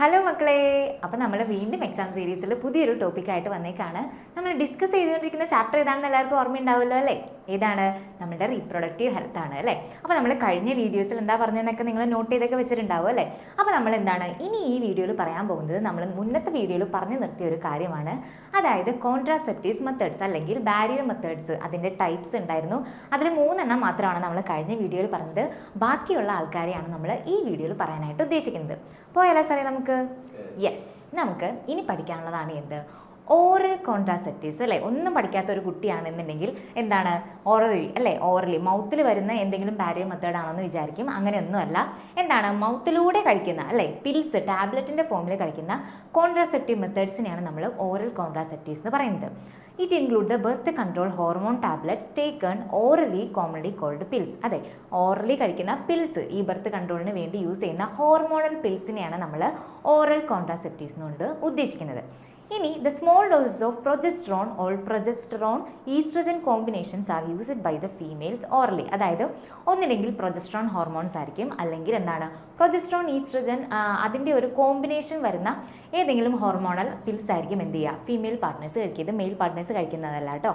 Hello മക്കളെ. അപ്പോൾ നമ്മൾ വീണ്ടും എക്സാം സീരീസിൽ പുതിയൊരു ടോപ്പിക്കായിട്ട് വന്നേക്കാണ്. നമ്മൾ ഡിസ്കസ് ചെയ്തുകൊണ്ടിരിക്കുന്ന ചാപ്റ്റർ ഏതാണെന്ന് എല്ലാവർക്കും ഓർമ്മയുണ്ടാവുമല്ലോ അല്ലേ? ഏതാണ്? നമ്മുടെ റീപ്രൊഡക്റ്റീവ് ഹെൽത്ത് ആണ് അല്ലേ? അപ്പോൾ നമ്മൾ കഴിഞ്ഞ വീഡിയോസിൽ എന്താ പറഞ്ഞതെന്നൊക്കെ നിങ്ങൾ നോട്ട് ചെയ്തൊക്കെ വെച്ചിട്ടുണ്ടാവും അല്ലേ? അപ്പോൾ നമ്മൾ എന്താണ്? ഇനി ഈ വീഡിയോയിൽ പറയാൻ പോകുന്നത് നമ്മൾ മുന്നത്തെ വീഡിയോയിൽ പറഞ്ഞു നിർത്തിയ ഒരു കാര്യമാണ്. അതായത് കോൺട്രാസെപ്റ്റീവ്സ് മെത്തേഡ്സ് അല്ലെങ്കിൽ ബാരിയർ മെത്തേഡ്സ് അതിന്റെ ടൈപ്സ് ഉണ്ടായിരുന്നു. അതിൽ മൂന്നെണ്ണം മാത്രമാണ് നമ്മൾ കഴിഞ്ഞ വീഡിയോയിൽ പറഞ്ഞത്. ബാക്കിയുള്ള ആൾക്കാരെയാണ് നമ്മൾ ഈ വീഡിയോയിൽ പറയാനായിട്ട് ഉദ്ദേശിക്കുന്നത്. പോയാലോ സാറേ നമുക്ക് യെസ് നമുക്ക് ഇനി പഠിക്കാനുള്ളതാണ് എന്ത്? ഓറൽ കോൺട്രാസെപ്റ്റീവ്സ് അല്ലേ? ഒന്നും പഠിക്കാത്ത ഒരു കുട്ടിയാണെന്നുണ്ടെങ്കിൽ എന്താണ്? ഓറലി അല്ലേ? ഓറലി മൗത്തിൽ വരുന്ന എന്തെങ്കിലും ബാരിയർ മെത്തേഡ് ആണോ എന്ന് വിചാരിക്കും. അങ്ങനെയൊന്നുമല്ല. എന്താണ്? മൗത്തിലൂടെ കഴിക്കുന്ന അല്ലേ? പിൽസ് ടാബ്ലറ്റിന്റെ ഫോമിൽ കഴിക്കുന്ന കോൺട്രാസെപ്റ്റീവ് മെത്തേഡ്സിനെയാണ് നമ്മൾ ഓറൽ കോൺട്രാസെപ്റ്റീവ്സ് എന്ന് പറയുന്നത്. It include the birth control hormone tablets taken orally commonly called pills അതെ ഓറലി കഴിക്കുന്ന പിൽസ് ഈ ബർത്ത് കൺട്രോളിന് വേണ്ടി യൂസ് ചെയ്യുന്ന ഹോർമോണൽ പിൽസിനെയാണ് നമ്മൾ ഓറൽ കോൺട്രാസെപ്റ്റീവ്സ് കൊണ്ട് ഉദ്ദേശിക്കുന്നത്. ഇനി the small doses of progesterone all progesterone oestrogen combinations are used by the females orally അതായത് ഒന്നില്ലെങ്കിൽ പ്രൊജസ്ട്രോൺ ഹോർമോൺസ് ആയിരിക്കും. അല്ലെങ്കിൽ എന്താണ്? പ്രൊജസ്ട്രോൺ ഈസ്ട്രജൻ അതിന്റെ ഒരു കോമ്പിനേഷൻ വരുന്ന ഏതെങ്കിലും ഹോർമോണൽ പിൽസ് ആയിരിക്കും എന്ത് ചെയ്യുക? ഫീമെയിൽ പാർട്ട്നേഴ്സ് കഴിക്കുന്നത് മെയിൽ പാർട്ട്നേഴ്സ് കഴിക്കുന്നതല്ല കേട്ടോ.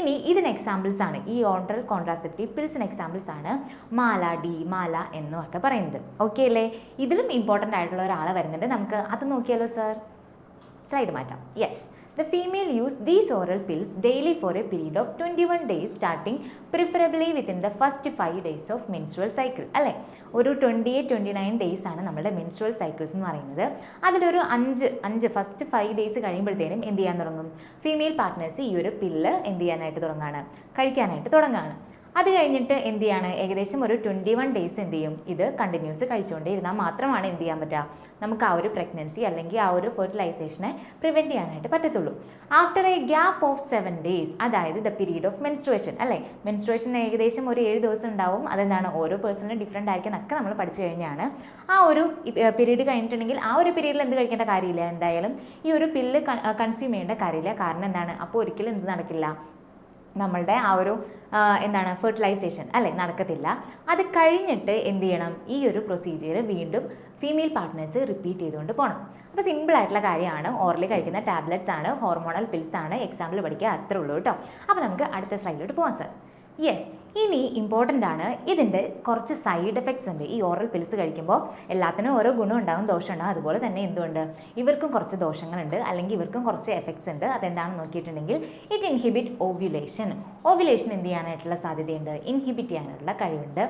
ഇനി ഇതിന് എക്സാമ്പിൾസ് ആണ്. ഈ ഓൺട്രൽ കോൺട്രാസെപ്റ്റീവ് പിൽസിന് എക്സാമ്പിൾസ് ആണ് മാല ഡി മാല എന്നൊക്കെ പറയുന്നത്. ഓക്കെ അല്ലേ? ഇതിലും ഇമ്പോർട്ടന്റ് ആയിട്ടുള്ള ഒരാൾ വരുന്നുണ്ട്. നമുക്ക് അത് നോക്കിയാലോ സർ സ്ലൈഡ് മാറ്റാം. Yes the female use these oral pills daily for a period of twenty one days starting preferably within the first five days of menstrual cycle അല്ലേ? ഒരു twenty eight twenty nine days ആണ് നമ്മുടെ menstrual cycles എന്ന് പറയുന്നത്. അതിലൊരു അഞ്ച് അഞ്ച് first five days കഴിയുമ്പോഴത്തേനും എന്ത് ചെയ്യാൻ തുടങ്ങും? ഫീമെയിൽ പാർട്ട്നേഴ്സ് ഈ ഒരു പില്ല് എന്ത് ചെയ്യാനായിട്ട് തുടങ്ങുകയാണ് കഴിക്കാനായിട്ട് തുടങ്ങുകയാണ്. അത് കഴിഞ്ഞിട്ട് എന്ത് ചെയ്യാണ്? ഏകദേശം ഒരു ട്വന്റി വൺ ഡേയ്സ് എന്ത് ചെയ്യും? ഇത് കണ്ടിന്യൂസ് കഴിച്ചുകൊണ്ടേ ഇരുന്നാൽ മാത്രമാണ് എന്ത് ചെയ്യാൻ പറ്റുക? നമുക്ക് ആ ഒരു പ്രഗ്നൻസി അല്ലെങ്കിൽ ആ ഒരു ഫെർട്ടിലൈസേഷനെ പ്രിവെന്റ് ചെയ്യാനായിട്ട് പറ്റത്തുള്ളൂ. After a gap of seven days അതായത് ദ പീരീഡ് ഓഫ് മെൻസ്ട്രുവേഷൻ അല്ലേ? മെൻസ്ട്രുവേഷൻ ഏകദേശം ഒരു ഏഴ് ദിവസം ഉണ്ടാവും. അതെന്താണ്? ഓരോ പേഴ്സണിനും ഡിഫറെന്റ് ആയിരിക്കും എന്നൊക്കെ നമ്മൾ പഠിച്ചു കഴിഞ്ഞാണ്. ആ ഒരു പീരീഡ് കഴിഞ്ഞിട്ടുണ്ടെങ്കിൽ ആ ഒരു പീരീഡിൽ എന്ത് കഴിക്കേണ്ട കാര്യമില്ല. എന്തായാലും ഈ ഒരു പില്ല് കൺസ്യൂം ചെയ്യേണ്ട കാര്യമില്ല. കാരണം എന്താണ്? അപ്പോൾ ഒരിക്കലും എന്ത് നടക്കില്ല. നമ്മളുടെ ആ ഒരു എന്താണ് ഫെർട്ടിലൈസേഷൻ അല്ലേ? നടക്കത്തില്ല. അത് കഴിഞ്ഞിട്ട് എന്ത് ചെയ്യണം? ഈ ഒരു പ്രൊസീജിയർ വീണ്ടും ഫീമെയിൽ പാർട്ട്നേഴ്സ് റിപ്പീറ്റ് ചെയ്തുകൊണ്ട് പോകണം അപ്പോൾ സിമ്പിൾ ആയിട്ടുള്ള കാര്യമാണ്. ഓർലി കഴിക്കുന്ന ടാബ്ലറ്റ്സ് ആണ് ഹോർമോണൽ പിൽസ് ആണ്. എക്സാമ്പിൾ പഠിക്കുക അത്രേ ഉള്ളൂ കേട്ടോ. അപ്പോൾ നമുക്ക് അടുത്ത സ്ലൈഡിലോട്ട് പോകാം സർ യെസ് ഇനി ഇമ്പോർട്ടന്റ് ആണ് ഇതിന്റെ കുറച്ച് സൈഡ് എഫക്ട്സ് ഉണ്ട്. ഈ ഓറൽ പിൽസ് കഴിക്കുമ്പോൾ എല്ലാത്തിനും ഓരോ ഗുണം ഉണ്ടാവും ദോഷം ഉണ്ടാവും. അതുപോലെ തന്നെ എന്തുകൊണ്ട് ഇവർക്കും കുറച്ച് ദോഷങ്ങളുണ്ട്. അല്ലെങ്കിൽ ഇവർക്കും കുറച്ച് എഫക്ട്സ് ഉണ്ട്. അതെന്താണെന്ന് നോക്കിയിട്ടുണ്ടെങ്കിൽ ഇറ്റ് ഇൻഹിബിറ്റ് ഓവ്യുലേഷൻ ഓവ്യുലേഷൻ എന്ത് ചെയ്യാനായിട്ടുള്ള സാധ്യതയുണ്ട്? ഇൻഹിബിറ്റ് ചെയ്യാനുള്ള കഴിവുണ്ട്.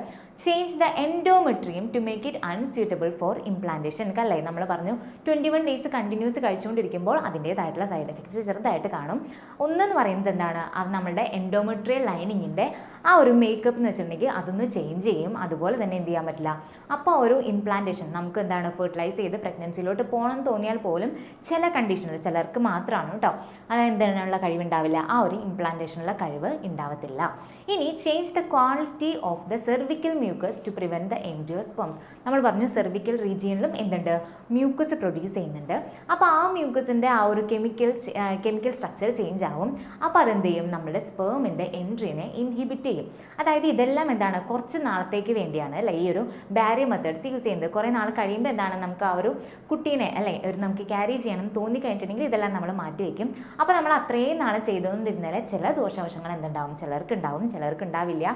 Change the endometrium to make it unsuitable for implantation അല്ലേ നമ്മൾ പറഞ്ഞു ട്വന്റി വൺ ഡേയ്സ് കണ്ടിന്യൂസ് കഴിച്ചുകൊണ്ടിരിക്കുമ്പോൾ അതിന്റേതായിട്ടുള്ള സൈഡ് എഫക്ട്സ് ചെറുതായിട്ട് കാണും. ഒന്നെന്ന് പറയുന്നത് എന്താണ്? നമ്മളുടെ എൻഡോമെട്രിയൽ ലൈനിങ്ങിന്റെ ആ ഒരു മേക്കപ്പ് എന്ന് വെച്ചിട്ടുണ്ടെങ്കിൽ അതൊന്ന് ചേഞ്ച് ചെയ്യും. അതുപോലെ തന്നെ എന്ത് ചെയ്യാൻ പറ്റില്ല. അപ്പോൾ ഒരു ഇംപ്ലാന്റേഷൻ നമുക്ക് എന്താണ് ഫെർട്ടിലൈസ് ചെയ്ത് പ്രഗ്നൻസിയിലോട്ട് പോകണം എന്ന് തോന്നിയാൽ പോലും ചില കണ്ടീഷനിൽ ചിലർക്ക് മാത്രമാണ് കേട്ടോ. അത് എന്തിനുള്ള കഴിവുണ്ടാവില്ല ആ ഒരു ഇംപ്ലാന്റേഷനുള്ള കഴിവ് ഉണ്ടാവത്തില്ല. ഇനി change the quality of the cervical mucus to prevent the എൻഡിയോസ്പോംസ് നമ്മൾ പറഞ്ഞു സെർവിക്കൽ റീജിയനിലും എന്തുണ്ട്? മ്യൂക്കസ് പ്രൊഡ്യൂസ് ചെയ്യുന്നുണ്ട്. അപ്പോൾ ആ മ്യൂക്കസിന്റെ ആ ഒരു കെമിക്കൽ കെമിക്കൽ സ്ട്രക്ചർ ചേഞ്ച് ആവും. അപ്പോൾ അതെന്ത് ചെയ്യും? നമ്മുടെ സ്പേമിന്റെ എൻട്രീനെ ഇൻഹിബിറ്റ് ചെയ്യും. അതായത് ഇതെല്ലാം എന്താണ്? കുറച്ച് നാളത്തേക്ക് വേണ്ടിയാണ് അല്ലേ? ഈ ഒരു ബാരി മെത്തേഡ്സ് യൂസ് ചെയ്യുന്നത്. കുറേ നാൾ കഴിയുമ്പോൾ എന്താണ്? നമുക്ക് ആ ഒരു കുട്ടീനെ അല്ലേ ഒരു നമുക്ക് ക്യാരി ചെയ്യണം എന്ന് തോന്നിക്കഴിഞ്ഞിട്ടുണ്ടെങ്കിൽ ഇതെല്ലാം നമ്മൾ മാറ്റി വയ്ക്കും അപ്പോൾ നമ്മൾ അത്രയും നാൾ ചെയ്തുകൊണ്ടിരുന്നാൽ ചില ദോഷവശങ്ങൾ എന്തുണ്ടാവും? ചിലർക്ക് ഉണ്ടാവും ചിലർക്ക് ഉണ്ടാവില്ല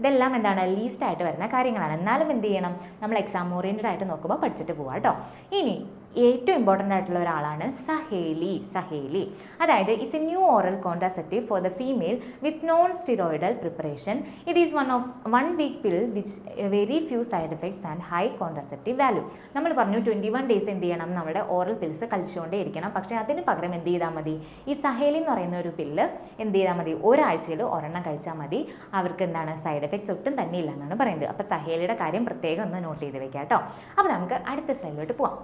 ഇതെല്ലാം എന്താണ്? ലീസ്റ്റ് ആയിട്ട് വരുന്ന കാര്യങ്ങളാണ്. എന്നാലും എന്ത് ചെയ്യണം? നമ്മൾ എക്സാം ഓറിയന്റഡ് ആയിട്ട് നോക്കുമ്പോൾ പഠിച്ചിട്ട് പോവാം കേട്ടോ ഇനി ഏറ്റവും ഇമ്പോർട്ടന്റ് ആയിട്ടുള്ള ഒരാളാണ് സഹേലി സഹേലി. അതായത് is a new oral contraceptive for the female with non steroidal preparation it is one of one week pill which very few side effects and high contraceptive value നമ്മൾ പറഞ്ഞു ട്വന്റി വൺ ഡേയ്സ് എന്ത് ചെയ്യണം? നമ്മുടെ oral pills കഴിച്ചുകൊണ്ടേ ഇരിക്കണം. പക്ഷേ അതിന് പകരം എന്ത് ചെയ്താൽ മതി? ഈ സഹേലി എന്ന് പറയുന്ന ഒരു പില്ല് എന്ത് ചെയ്താൽ മതി? ഒരാഴ്ചയിൽ ഒരെണ്ണം കഴിച്ചാൽ മതി. അവർക്ക് എന്താണ്? സൈഡ് എഫക്ട്സ് ഒട്ടും തന്നെ ഇല്ല എന്നാണ് പറയുന്നത്. അപ്പോൾ സഹേലിയുടെ കാര്യം പ്രത്യേകം ഒന്ന് നോട്ട് ചെയ്ത് വെക്കാം കേട്ടോ അപ്പോൾ നമുക്ക് അടുത്ത സ്ലൈഡിലോട്ട് പോവാം.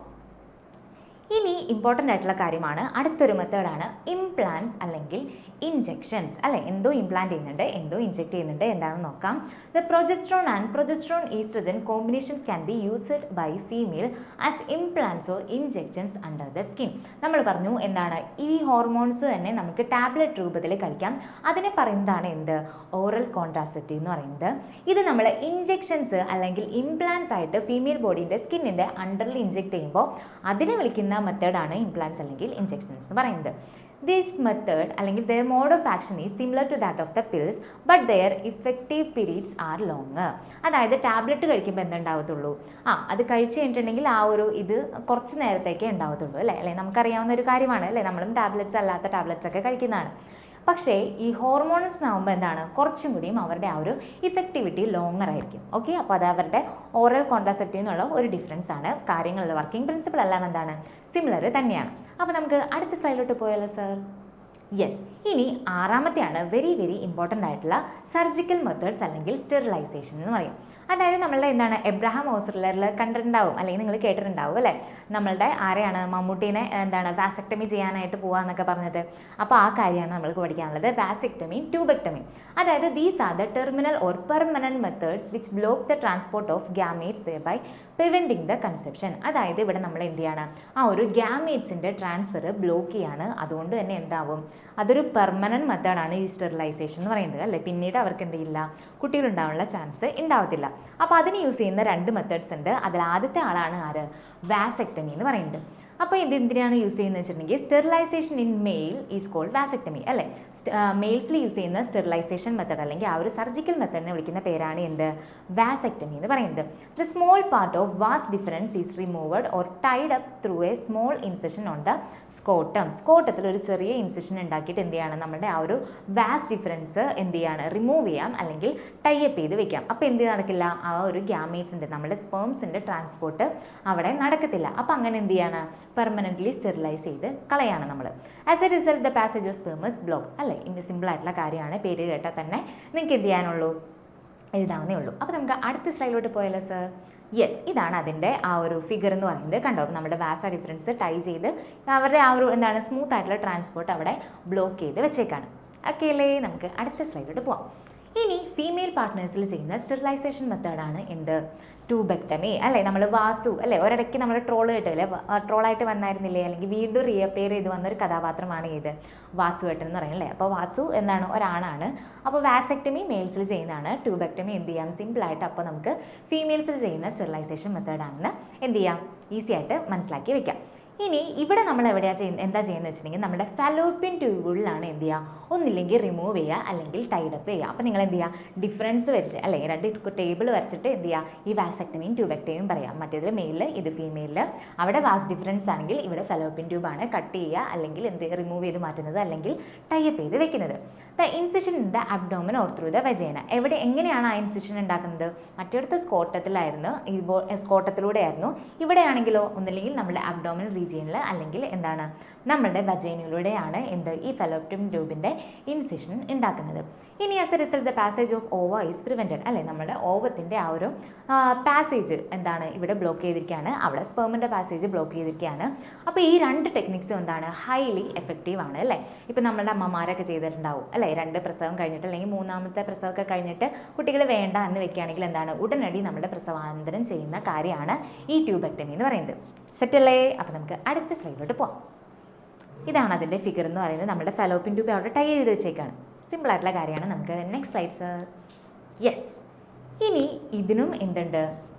ഇനി ഇമ്പോർട്ടന്റ് ആയിട്ടുള്ള കാര്യമാണ് അടുത്തൊരു മെത്തേഡാണ് ഇംപ്ലാൻസ് അല്ലെങ്കിൽ ഇഞ്ചെക്ഷൻസ് അല്ലെ എന്തോ ഇംപ്ലാന്റ് ചെയ്യുന്നുണ്ട് എന്തോ ഇഞ്ചെക്ട് ചെയ്യുന്നുണ്ട് എന്താണെന്ന് നോക്കാം. The progesterone and progesterone oestrogen combinations can be used by female as implants or injections under the skin നമ്മൾ പറഞ്ഞു എന്താണ് ഈ ഹോർമോൺസ് തന്നെ നമുക്ക് ടാബ്ലറ്റ് രൂപത്തിൽ കഴിക്കാം. അതിനെ പറയുന്നതാണ് എന്ത്? ഓറൽ കോൺട്രാസെപ്റ്റീവ് എന്ന് പറയുന്നത്. ഇത് നമ്മൾ ഇഞ്ചെക്ഷൻസ് അല്ലെങ്കിൽ ഇംപ്ലാൻസ് ആയിട്ട് ഫീമെയിൽ ബോഡീന്റെ സ്കിന്നിന്റെ അണ്ടറിൽ ഇഞ്ചെക്ട് ചെയ്യുമ്പോൾ അതിനെ വിളിക്കുന്ന മെത്തേഡാണ് ഇംപ്ലാൻസ് അല്ലെങ്കിൽ ഇഞ്ചെക്ഷൻസ് എന്ന് പറയുന്നത്. ദിസ് മെത്തേഡ് അല്ലെങ്കിൽ their mode of action is similar to that of the pills but their effective periods are long അതായത് ടാബ്ലറ്റ് കഴിക്കുമ്പോൾ എന്തുണ്ടാവത്തുള്ളൂ? ആ അത് കഴിച്ചു കഴിഞ്ഞിട്ടുണ്ടെങ്കിൽ ആ ഒരു ഇത് കുറച്ച് നേരത്തേക്കേ ഉണ്ടാവത്തുള്ളൂ അല്ലേ? അല്ലേ? നമുക്കറിയാവുന്ന ഒരു കാര്യമാണ് അല്ലേ? നമ്മളും ടാബ്ലറ്റ്സ് അല്ലാത്ത ടാബ്ലറ്റ്സ് ഒക്കെ കഴിക്കുന്നതാണ്. പക്ഷേ ഈ ഹോർമോൺസ് ആകുമ്പോൾ എന്താണ്? കുറച്ചും കൂടിയും അവരുടെ ആ ഒരു ഇഫക്റ്റിവിറ്റി ലോങ്ങർ ആയിരിക്കും. ഓക്കെ അപ്പോൾ അത് അവരുടെ ഓറൽ കോൺട്രാസെപ്റ്റീവ് എന്നുള്ള ഒരു ഡിഫറൻസ് ആണ്. കാര്യങ്ങളുടെ വർക്കിംഗ് പ്രിൻസിപ്പിൾ എല്ലാം എന്താണ്? സിമിലർ തന്നെയാണ്. അപ്പോൾ നമുക്ക് അടുത്ത സ്ലൈഡിലോട്ട് പോയാലോ സർ യെസ് ഇനി ആറാമത്തെയാണ് വെരി വെരി ഇമ്പോർട്ടന്റ് ആയിട്ടുള്ള സർജിക്കൽ മെത്തേഡ്സ് അല്ലെങ്കിൽ സ്റ്റെറിലൈസേഷൻ എന്ന് പറയും. അതായത് നമ്മളുടെ എന്താണ് എബ്രഹാം ഹോസ്പിറ്റലിൽ കണ്ടിട്ടുണ്ടാവും അല്ലെങ്കിൽ നിങ്ങൾ കേട്ടിട്ടുണ്ടാവും അല്ലേ? നമ്മളുടെ ആരെയാണ് മമ്മൂട്ടീനെ എന്താണ് വാസക്ടമി ചെയ്യാനായിട്ട് പോവാന്നൊക്കെ പറഞ്ഞത്. അപ്പോൾ ആ കാര്യമാണ് നമ്മൾക്ക് പഠിക്കാനുള്ളത്. വാസക്ടമി ട്യൂബക്ടമി അതായത് these are the terminal or permanent methods which block the transport of gametes the by preventing the conception അതായത് ഇവിടെ നമ്മൾ എന്ത് ചെയ്യാണ് ആ ഒരു ഗ്യാമേറ്റ്സിന്റെ ട്രാൻസ്ഫർ ബ്ലോക്ക് ചെയ്യാണ്. അതുകൊണ്ട് തന്നെ എന്താവും? അതൊരു പെർമനന്റ് മെത്തേഡാണ് ഈ സ്റ്റെറിലൈസേഷൻ എന്ന് പറയുന്നത് അല്ലേ? പിന്നീട് അവർക്ക് എന്ത് ചെയ്യില്ല? കുട്ടികളുണ്ടാവാനുള്ള ചാൻസ് ഉണ്ടാവത്തില്ല. അപ്പോൾ അതിന് യൂസ് ചെയ്യുന്ന രണ്ട് മെത്തേഡ്സ് ഉണ്ട്. അതിൽ ആദ്യത്തെ ആളാണ് ആര്? വാസെക്ടമി എന്ന് പറയുന്നത്. അപ്പോൾ ഇത് എന്തിനാണ് യൂസ് ചെയ്യുന്നത് വെച്ചിട്ടുണ്ടെങ്കിൽ sterilisation in male is called vasectomy അല്ലേ? മെയിൽസിൽ യൂസ് ചെയ്യുന്ന സ്റ്റെറിലൈസേഷൻ മെത്തേഡ് അല്ലെങ്കിൽ ആ ഒരു സർജിക്കൽ മെത്തേഡിനെ വിളിക്കുന്ന പേരാണ് എന്ത്? വാസക്ടമി എന്ന് പറയുന്നത്. The small part of vas deferens is removed or tied up through a small incision on the scrotum സ്കോട്ടത്തിൽ ഒരു ചെറിയ ഇൻസെഷൻ ഉണ്ടാക്കിയിട്ട് എന്ത് ചെയ്യണം? നമ്മുടെ ആ ഒരു വാസ് ഡിഫറൻസ് എന്ത് ചെയ്യാണ്? റിമൂവ് ചെയ്യാം അല്ലെങ്കിൽ ടൈ അപ്പ് ചെയ്ത് വെക്കാം. അപ്പോൾ എന്ത് നടക്കില്ല? ആ ഒരു ഗ്യാമേറ്റ്സിന്റെ നമ്മുടെ സ്പേംസിന്റെ ട്രാൻസ്പോർട്ട് അവിടെ നടക്കത്തില്ല. അപ്പോൾ അങ്ങനെ എന്ത് ചെയ്യാണ്? പെർമനന്റ്ലി സ്റ്റെറിലൈസ് ചെയ്ത് കളയാണ് നമ്മൾ as a result the passage of block അല്ലേ? ഇന്ന് സിമ്പിളായിട്ടുള്ള കാര്യമാണ്. പേര് കേട്ടാൽ തന്നെ നിങ്ങൾക്ക് എന്ത് ചെയ്യാനുള്ളൂ? എഴുതാവുന്നേ ഉള്ളൂ. അപ്പോൾ നമുക്ക് അടുത്ത സ്ലൈഡിലോട്ട് പോയാലോ സർ യെസ് ഇതാണ് അതിന്റെ ആ ഒരു ഫിഗർ എന്ന് പറയുന്നത്. കണ്ടോ? നമ്മുടെ വാസ ഡിഫറൻസ് ടൈ ചെയ്ത് അവരുടെ ആ ഒരു എന്താണ് സ്മൂത്ത് ആയിട്ടുള്ള ട്രാൻസ്പോർട്ട് അവിടെ ബ്ലോക്ക് ചെയ്ത് വെച്ചേക്കാണ്. ഓക്കെ അല്ലേ? നമുക്ക് അടുത്ത സ്ലൈഡിലോട്ട് പോവാം. ഇനി ഫീമെയിൽ പാർട്ട്നേഴ്സിൽ ചെയ്യുന്ന സ്റ്റെറിലൈസേഷൻ മെത്തേഡാണ് എന്ത്? ട്യൂബെക്ടമി അല്ലേ? നമ്മൾ വാസു അല്ലേ? ഒരിടയ്ക്ക് നമ്മൾ ട്രോൾ കിട്ടില്ലേ? ട്രോളായിട്ട് വന്നായിരുന്നില്ലേ? അല്ലെങ്കിൽ വീണ്ടും റീഅപ്പിയർ ചെയ്ത് വന്ന ഒരു കഥാപാത്രമാണ് ഇത് വാസു ഏട്ടൻ എന്ന് പറയുന്നത് അല്ലേ? അപ്പോൾ വാസു എന്താണ് ഒരാണാണ് അപ്പോൾ വാസക്ടമി മെയിൽസിൽ ചെയ്യുന്നതാണ്. ട്യൂബെക്ടമി എന്ത് ചെയ്യാം? സിമ്പിളായിട്ട് അപ്പോൾ നമുക്ക് ഫീമെയിൽസിൽ ചെയ്യുന്ന സ്റ്റെറിലൈസേഷൻ മെത്തേഡാണെന്ന് എന്ത് ചെയ്യാം? ഈസി ആയിട്ട് മനസ്സിലാക്കി വെക്കാം. ഇനി ഇവിടെ നമ്മൾ എവിടെയാ ചെയ്യുന്നത് എന്താ ചെയ്യുന്നത് വെച്ചിട്ടുണ്ടെങ്കിൽ നമ്മുടെ ഫലോപ്യൻ ട്യൂബുകളിലാണ് എന്ത് ചെയ്യുക? ഒന്നില്ലെങ്കിൽ റിമൂവ് ചെയ്യുക അല്ലെങ്കിൽ ടൈഡപ്പ് ചെയ്യുക. അപ്പോൾ നിങ്ങൾ എന്ത് ചെയ്യുക? ഡിഫറൻസ് വരച്ച് അല്ലെങ്കിൽ രണ്ട് ടേബിൾ വരച്ചിട്ട് എന്ത് ചെയ്യുക? ഈ വാസക്ടമിയും ട്യൂബെക്ടമിയും പറയാം. മറ്റേതിൽ മെയിലിൽ ഇത് ഫീമെയിലിൽ അവിടെ വാസ് ഡിഫറൻസ് ആണെങ്കിൽ ഇവിടെ ഫലോപ്പിൻ ട്യൂബാണ് കട്ട് ചെയ്യുക അല്ലെങ്കിൽ എന്ത് റിമൂവ് ചെയ്ത് മാറ്റുന്നത് അല്ലെങ്കിൽ ടൈപ്പ് ചെയ്ത് വെക്കുന്നത്. The incision in the abdomen or through the vagina എവിടെ എങ്ങനെയാണ് ആ ഇൻസിഷൻ ഉണ്ടാക്കുന്നത്? മറ്റിടത്ത് സ്കോട്ടത്തിലായിരുന്നു. ഇപ്പോൾ സ്കോട്ടത്തിലൂടെയായിരുന്നു. ഇവിടെയാണെങ്കിലോ ഒന്നില്ലെങ്കിൽ നമ്മുടെ അബ്ഡോമൻ റീജിയനിൽ അല്ലെങ്കിൽ എന്താണ്? നമ്മളുടെ വജേനയിലൂടെയാണ് എന്ത്? ഈ ഫെലോപ്റ്റം ട്യൂബിന്റെ ഇൻസിഷൻ ഉണ്ടാക്കുന്നത്. ഇനി as a result the passage of ova is prevented അല്ലേ? നമ്മുടെ ഓവത്തിന്റെ ആ ഒരു പാസേജ് എന്താണ്? ഇവിടെ ബ്ലോക്ക് ചെയ്തിരിക്കുകയാണ്. അവിടെ സ്പെർമിന്റെ പാസേജ് ബ്ലോക്ക് ചെയ്തിരിക്കുകയാണ്. അപ്പോൾ ഈ രണ്ട് ടെക്നിക്സും എന്താണ്? ഹൈലി എഫക്റ്റീവ് ആണ് അല്ലേ? ഇപ്പോൾ നമ്മുടെ അമ്മമാരൊക്കെ ചെയ്തിട്ടുണ്ടാവും അല്ലേ? രണ്ട് പ്രസവം കഴിഞ്ഞിട്ട് അല്ലെങ്കിൽ മൂന്നാമത്തെ പ്രസവമൊക്കെ കഴിഞ്ഞിട്ട് കുട്ടികൾ വേണ്ട എന്ന് വെക്കുകയാണെങ്കിൽ എന്താണ്? ഉടനടി നമ്മുടെ പ്രസവാനന്തരം ചെയ്യുന്ന കാര്യമാണ് ഈ ട്യൂബക്ടമി എന്ന് പറയുന്നത്. സെറ്റല്ലേ അപ്പോൾ നമുക്ക് അടുത്ത സ്ലൈഡിലോട്ട് പോവാം. ഇതാണ് അതിന്റെ ഫിഗർ എന്ന് പറയുന്നത്. നമ്മുടെ ഫെലോപ്പിൻ ട്യൂബ് അവിടെ ടൈ ചെയ്ത് വെച്ചേക്കാണ്. സിമ്പിളായിട്ടുള്ള കാര്യമാണ്. നമുക്ക് നെക്സ്റ്റ് സ്ലൈഡ്സ് യെസ് ഇനി ഇതിനും എന്തുണ്ട്?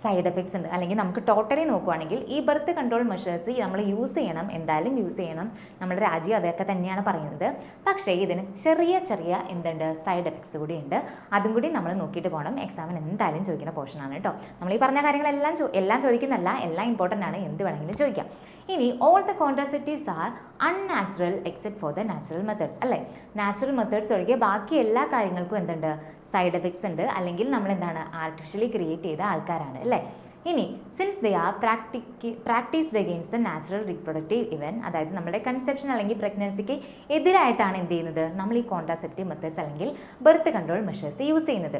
സൈഡ് എഫക്ട്സ് ഉണ്ട്. അല്ലെങ്കിൽ നമുക്ക് ടോട്ടലി നോക്കുവാണെങ്കിൽ ഈ ബർത്ത് കൺട്രോൾ മെഷേഴ്സ് നമ്മൾ യൂസ് ചെയ്യണം. എന്തായാലും യൂസ് ചെയ്യണം. നമ്മുടെ രാജ്യം അതൊക്കെ തന്നെയാണ് പറയുന്നത്. പക്ഷേ ഇതിന് ചെറിയ ചെറിയ എന്തുണ്ട്? സൈഡ് എഫക്ട്സ് കൂടി ഉണ്ട്. അതും കൂടി നമ്മൾ നോക്കിയിട്ട് പോകണം. എക്സാമിന് എന്തായാലും ചോദിക്കുന്ന പോർഷനാണ് കേട്ടോ നമ്മൾ ഈ പറഞ്ഞ കാര്യങ്ങളെല്ലാം ചോ എല്ലാം ചോദിക്കുന്നല്ല എല്ലാം ഇമ്പോർട്ടന്റ് ആണ്. എന്ത് വേണമെങ്കിലും ചോദിക്കാം. ഇനി all the contraceptives are unnatural except for the natural methods അല്ലേ? നാച്ചുറൽ മെത്തേഡ്സ് ഒഴികെ ബാക്കി എല്ലാ കാര്യങ്ങൾക്കും എന്തുണ്ട്? സൈഡ് എഫക്ട്സ് ഉണ്ട്. അല്ലെങ്കിൽ നമ്മൾ എന്താണ് ആർട്ടിഫിഷ്യലി ക്രിയേറ്റ് ചെയ്ത ആൾക്കാരാണ് അല്ലേ? ഇനി since they are practic practised against the natural reproductive even അതായത് നമ്മുടെ കൺസെപ്ഷൻ അല്ലെങ്കിൽ പ്രഗ്നൻസിക്ക് എതിരായിട്ടാണ് എന്ത് ചെയ്യുന്നത്? നമ്മൾ ഈ കോൺട്രാസെപ്റ്റീവ് മെത്തേഡ്സ് അല്ലെങ്കിൽ ബർത്ത് കൺട്രോൾ മെഷേഴ്സ് യൂസ് ചെയ്യുന്നത്.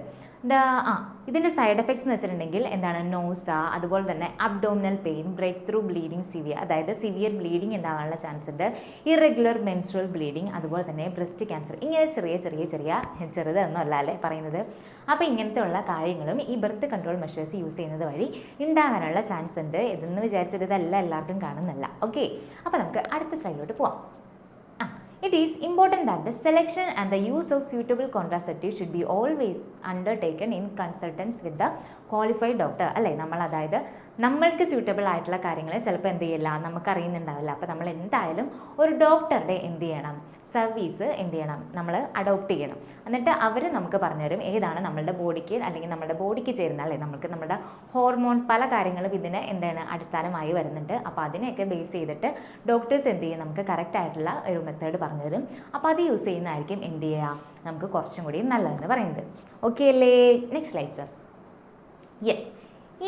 ദ ആ ഇതിന്റെ സൈഡ് എഫക്ട്സ് എന്ന് വെച്ചിട്ടുണ്ടെങ്കിൽ എന്താണ്? നോസ അതുപോലെ തന്നെ abdominal pain breakthrough bleeding severe അതായത് സിവിയർ ബ്ലീഡിങ് ഉണ്ടാകാനുള്ള ചാൻസ് ഉണ്ട്. ഇറെഗുലർ മെൻസ്ട്രൽ ബ്ലീഡിങ് അതുപോലെ തന്നെ ബ്രസ്റ്റ് ക്യാൻസർ ഇങ്ങനെ ചെറിയ ചെറിയ ചെറിയ ചെറുത് എന്നല്ല അല്ലേ പറയുന്നത്? അപ്പോൾ ഇങ്ങനത്തെ ഉള്ള കാര്യങ്ങളും ഈ ബർത്ത് കൺട്രോൾ മെഷേഴ്സ് യൂസ് ചെയ്യുന്നത് വഴി ഉണ്ടാകാനുള്ള ചാൻസ് ഉണ്ട്. ഇതെന്ന് വിചാരിച്ചിട്ട് ഇതല്ല എല്ലാവർക്കും കാണുന്നല്ല. ഓക്കെ അപ്പോൾ നമുക്ക് അടുത്ത സ്ലൈഡിലോട്ട് പോവാം. It is important that the selection and the use of suitable contraceptive should be always undertaken in consultants with the qualified doctor അല്ലേ? നമ്മൾ അതായത് നമ്മൾക്ക് സ്യൂട്ടബിൾ ആയിട്ടുള്ള കാര്യങ്ങളെ ചിലപ്പോൾ എന്ത് ചെയ്യില്ല? നമുക്ക് അറിയുന്നുണ്ടാവില്ല അപ്പോൾ നമ്മൾ എന്തായാലും ഒരു ഡോക്ടറുടെ എന്ത് ചെയ്യണം? സർവീസ് എന്ത് ചെയ്യണം? നമ്മൾ അഡോപ്റ്റ് ചെയ്യണം. എന്നിട്ട് അവർ നമുക്ക് പറഞ്ഞുതരും ഏതാണ് നമ്മളുടെ ബോഡിക്ക് അല്ലെങ്കിൽ നമ്മുടെ ബോഡിക്ക് ചേരുന്ന അല്ലേ നമുക്ക് നമ്മുടെ ഹോർമോൺ പല കാര്യങ്ങളും ഇതിന് എന്താണ് അടിസ്ഥാനമായി വരുന്നുണ്ട്. അപ്പോൾ അതിനെയൊക്കെ ബേസ് ചെയ്തിട്ട് ഡോക്ടേഴ്സ് എന്ത് ചെയ്യും? നമുക്ക് കറക്റ്റ് ആയിട്ടുള്ള ഒരു മെത്തേഡ് പറഞ്ഞു തരും അപ്പോൾ അത് യൂസ് ചെയ്യുന്നതായിരിക്കും എന്ത് ചെയ്യുക? നമുക്ക് കുറച്ചും കൂടി നല്ലതെന്ന് പറയുന്നത്. ഓക്കെ അല്ലേ? നെക്സ്റ്റ് സ്ലൈഡ് സർ യെസ്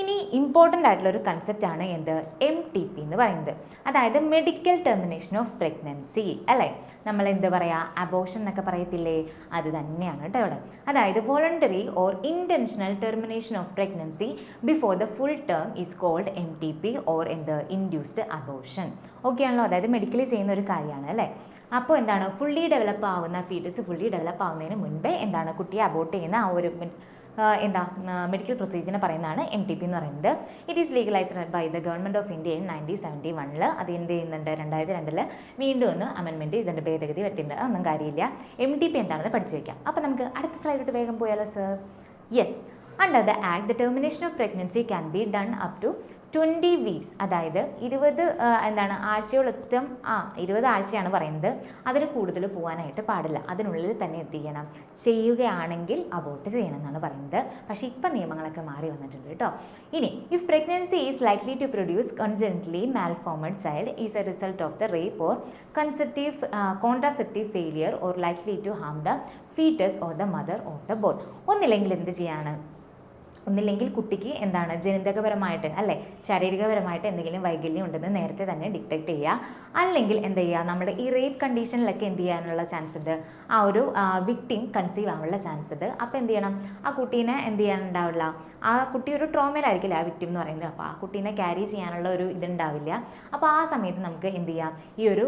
ഇനി ഇമ്പോർട്ടന്റ് ആയിട്ടുള്ള ഒരു കൺസെപ്റ്റ് ആണ് എന്ത്? എം ടി പി എന്ന് പറയുന്നത്. അതായത് മെഡിക്കൽ ടെർമിനേഷൻ ഓഫ് പ്രഗ്നൻസി അല്ലേ? നമ്മൾ എന്ത് പറയുക അബോഷൻ എന്നൊക്കെ പറയത്തില്ലേ? അത് തന്നെയാണ് കേട്ടോ ഇവിടെ. അതായത് voluntary or intentional termination of pregnancy before the full term is called M T P or എന്ത്? ഇൻഡ്യൂസ്ഡ് അബോഷൻ ഓക്കെ ആണല്ലോ? അതായത് മെഡിക്കലി ചെയ്യുന്ന ഒരു കാര്യമാണ് അല്ലേ? അപ്പോൾ എന്താണ്? ഫുള്ളി ഡെവലപ്പ് ആവുന്ന ഫീറ്റസ് ഫുള്ളി ഡെവലപ്പ് ആവുന്നതിന് മുൻപേ എന്താണ് കുട്ടിയെ അബോട്ട് ചെയ്യുന്ന ആ ഒരു എന്താ മെഡിക്കൽ പ്രൊസീജിയറിനെ പറയുന്നതാണ് എം ടി പി എന്ന് പറയുന്നത്. It is legalised by the government of India in nineteen seventy വണ്ണിൽ അത് എന്ത് ചെയ്യുന്നുണ്ട്? രണ്ടായിരത്തി രണ്ടിൽ വീണ്ടും ഒന്ന് അമെൻമെന്റ് ഇതിന്റെ ഭേദഗതി വരുത്തിയിട്ടുണ്ട്. അതൊന്നും കാര്യമില്ല. എം ടി പി എന്താണെന്ന് പഠിച്ചു വയ്ക്കാം അപ്പോൾ നമുക്ക് അടുത്ത സ്ലൈഡിലോട്ട് വേഗം പോയാലോ sir yes under the act the termination of pregnancy can be done up to twenty weeks അതായത് ഇരുപത് എന്താണ് ആഴ്ചയോളത്തം ആ ഇരുപത് ആഴ്ചയാണ് പറയുന്നത്. അതിന് കൂടുതൽ പോകാനായിട്ട് പാടില്ല. അതിനുള്ളിൽ തന്നെ എന്ത് ചെയ്യണം? ചെയ്യുകയാണെങ്കിൽ അബോർട്ട് ചെയ്യണം എന്നാണ് പറയുന്നത്. പക്ഷേ ഇപ്പം നിയമങ്ങളൊക്കെ മാറി വന്നിട്ടുണ്ട് കേട്ടോ. ഇനി if pregnancy is likely to produce congenitally malformed child is a result of the rape or conceptive contraceptive failure or likely to harm the foetus or the mother or the both ഒന്നില്ലെങ്കിൽ എന്ത് ചെയ്യാണ്? ഒന്നില്ലെങ്കിൽ കുട്ടിക്ക് എന്താണ് ജനിതകപരമായിട്ട് അല്ലേ? ശാരീരികപരമായിട്ട് എന്തെങ്കിലും വൈകല്യം ഉണ്ടെന്ന് നേരത്തെ തന്നെ ഡിറ്റക്ട് ചെയ്യുക അല്ലെങ്കിൽ എന്ത് ചെയ്യുക നമ്മുടെ ഈ റേപ്പ് കണ്ടീഷനിലൊക്കെ എന്ത് ചെയ്യാനുള്ള ചാൻസ് ഉണ്ട്? ആ ഒരു വിക്ടിം കൺസീവ് ആവാനുള്ള ചാൻസ് ഉണ്ട്. അപ്പോൾ എന്ത് ചെയ്യണം? ആ കുട്ടീനെ എന്ത് ചെയ്യാനുണ്ടാവില്ല? ആ കുട്ടി ഒരു ട്രോമയിലായിരിക്കില്ല ആ വിക്ടിം എന്ന് പറയുന്നത്? അപ്പോൾ ആ കുട്ടീനെ ക്യാരി ചെയ്യാനുള്ള ഒരു ഇതുണ്ടാവില്ല. അപ്പോൾ ആ സമയത്ത് നമുക്ക് എന്ത് ചെയ്യാം? ഈ ഒരു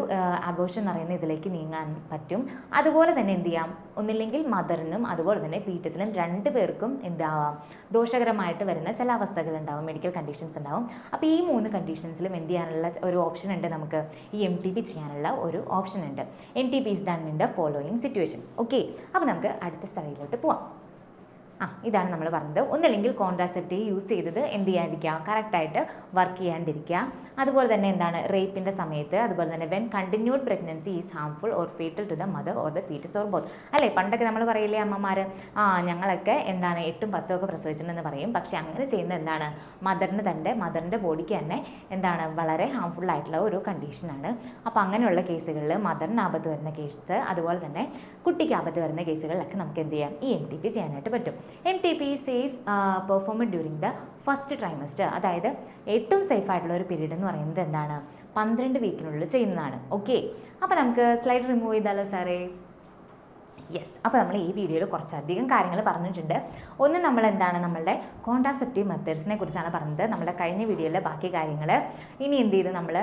അബോഷൻ എന്ന് പറയുന്ന ഇതിലേക്ക് നീങ്ങാൻ പറ്റും. അതുപോലെ തന്നെ എന്ത് ചെയ്യാം? ഒന്നില്ലെങ്കിൽ മദറിനും അതുപോലെ തന്നെ ഫീറ്റസിനും രണ്ട് പേർക്കും എന്താവാം ദോഷകരമായിട്ട് വരുന്ന ചില അവസ്ഥകൾ ഉണ്ടാവും മെഡിക്കൽ കണ്ടീഷൻസ് ഉണ്ടാവും. അപ്പോൾ ഈ മൂന്ന് കണ്ടീഷൻസിലും എന്ത് ചെയ്യാനുള്ള ഒരു ഓപ്ഷൻ ഉണ്ട് നമുക്ക്. ഈ എം ടി പി ചെയ്യാനുള്ള ഒരു ഓപ്ഷൻ ഉണ്ട്. M T P is done in the following situations okay അപ്പോൾ നമുക്ക് അടുത്ത സ്ഥലയിലോട്ട് പോവാം. ആ ഇതാണ് നമ്മൾ പറഞ്ഞത്. ഒന്നല്ലെങ്കിൽ കോൺട്രാസെപ്റ്റീവ് യൂസ് ചെയ്തത് എന്ത് ചെയ്യാതിരിക്കുക? കറക്റ്റായിട്ട് വർക്ക് ചെയ്യാണ്ടിരിക്കുക. അതുപോലെ തന്നെ എന്താണ്? റേപ്പിന്റെ സമയത്ത് അതുപോലെ തന്നെ when continued pregnancy is harmful or foetal to the mother or the foetus or both അല്ലേ? പണ്ടൊക്കെ നമ്മൾ പറയില്ലേ അമ്മമാർ ആ ഞങ്ങളൊക്കെ എന്താണ് എട്ടും പത്തും ഒക്കെ പ്രസവിച്ചിട്ടുണ്ടെന്ന് പറയും. പക്ഷേ അങ്ങനെ ചെയ്യുന്ന എന്താണ്? മദറിന് തന്റെ മദറിന്റെ ബോഡിക്ക് തന്നെ എന്താണ്? വളരെ ഹാംഫുൾ ആയിട്ടുള്ള ഒരു കണ്ടീഷനാണ് അപ്പോൾ അങ്ങനെയുള്ള കേസുകളിൽ മദറിന് ആപത്ത് വരുന്ന കേസ് അതുപോലെ തന്നെ കുട്ടിക്ക് ആപത്ത് വരുന്ന കേസുകളിലൊക്കെ നമുക്ക് എന്ത് ചെയ്യാം? ഈ എം ടി പി ചെയ്യാനായിട്ട് പറ്റും. M T P safe performer during the first trimester അതായത് ഏറ്റവും സേഫ് ആയിട്ടുള്ള ഒരു പീരീഡ് എന്ന് പറയുന്നത് എന്താണ്? പന്ത്രണ്ട് വീക്കിനുള്ളിൽ ചെയ്യുന്നതാണ്. ഓക്കെ അപ്പോൾ നമുക്ക് സ്ലൈഡ് റിമൂവ് ചെയ്താലോ സാറേ? യെസ് അപ്പോൾ നമ്മൾ ഈ വീഡിയോയിൽ കുറച്ചധികം കാര്യങ്ങൾ പറഞ്ഞിട്ടുണ്ട്. ഒന്ന് നമ്മൾ എന്താണ് നമ്മളുടെ കോൺട്രാസെപ്റ്റീവ് മെത്തേഡ്സിനെ കുറിച്ചാണ് പറഞ്ഞത്. നമ്മുടെ കഴിഞ്ഞ വീഡിയോയിലെ ബാക്കി കാര്യങ്ങൾ ഇനി എന്ത് ചെയ്തു നമ്മൾ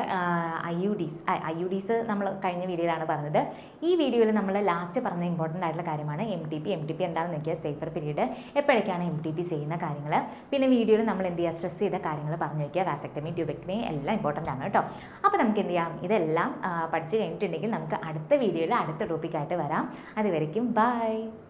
I U Ds I U Ds നമ്മൾ കഴിഞ്ഞ വീഡിയോയിലാണ് പറഞ്ഞത്. ഈ വീഡിയോയിൽ നമ്മൾ ലാസ്റ്റ് പറഞ്ഞ ഇമ്പോർട്ടന്റ് ആയിട്ടുള്ള കാര്യമാണ് M T P M T P എന്താണെന്ന് നോക്കിയാൽ സേഫർ പീരീഡ് എപ്പോഴൊക്കെയാണ് എം ടി പി ചെയ്യുന്ന കാര്യങ്ങൾ പിന്നെ വീഡിയോയിൽ നമ്മൾ എന്ത് ചെയ്യുക? സ്ട്രെസ് ചെയ്ത കാര്യങ്ങൾ പറഞ്ഞു വയ്ക്കുക വാസക്ടമി ട്യൂബെക്ടമി എല്ലാം ഇമ്പോർട്ടന്റ് ആണ് കേട്ടോ. അപ്പോൾ നമുക്ക് എന്ത് ചെയ്യാം? ഇതെല്ലാം പഠിച്ചു കഴിഞ്ഞിട്ടുണ്ടെങ്കിൽ നമുക്ക് അടുത്ത വീഡിയോയിൽ അടുത്ത ടോപ്പിക്കായിട്ട് വരാം. അതുവരയ്ക്കും ബൈ.